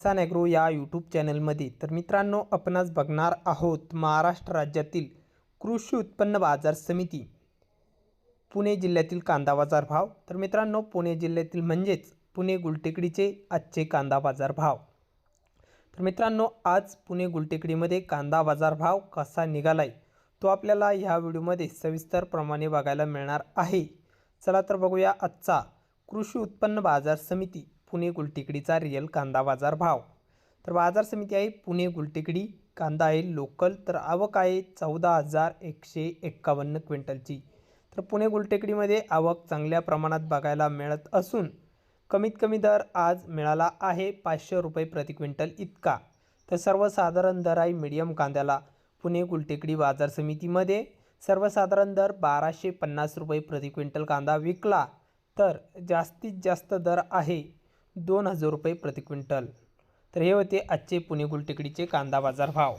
किसान agro या YouTube चॅनलमध्ये तर मित्रांनो आपणच बघणार आहोत महाराष्ट्र राज्यातील कृषी उत्पन्न बाजार समिती पुणे जिल्ह्यातील कांदा बाजार भाव. तर मित्रांनो पुणे जिल्ह्यातील म्हणजेच पुणे गुलटेकडीचे आजचे कांदा बाजार भाव. तर मित्रांनो आज पुणे गुलटेकडीमध्ये कांदा बाजार भाव कसा निघालाय तो आपल्याला ह्या व्हिडिओमध्ये सविस्तरप्रमाणे बघायला मिळणार आहे. चला तर बघूया आजचा कृषी उत्पन्न बाजार समिती. पुणे गुलटेकडीचा रिअल कांदा बाजार भाव. तर बाजार समिती आहे पुणे गुलटेकडी. कांदा आहे लोकल तर आवक आहे चौदा हजार एकशे एक्कावन्न क्विंटलची. तर पुणे गुलटेकडीमध्ये आवक चांगल्या प्रमाणात बघायला मिळत असून कमीत कमी दर आज मिळाला आहे पाचशे रुपये प्रति क्विंटल इतका. तर सर्वसाधारण दर आहे मीडियम कांद्याला. पुणे गुलटेकडी बाजार समितीमध्ये सर्वसाधारण दर बाराशे पन्नास रुपये प्रति क्विंटल कांदा विकला. तर जास्तीत जास्त दर आहे दोन हजार रुपये प्रति क्विंटल. तर हे होते आजचे पुणे गुलटेकडीचे कांदा बाजार भाव.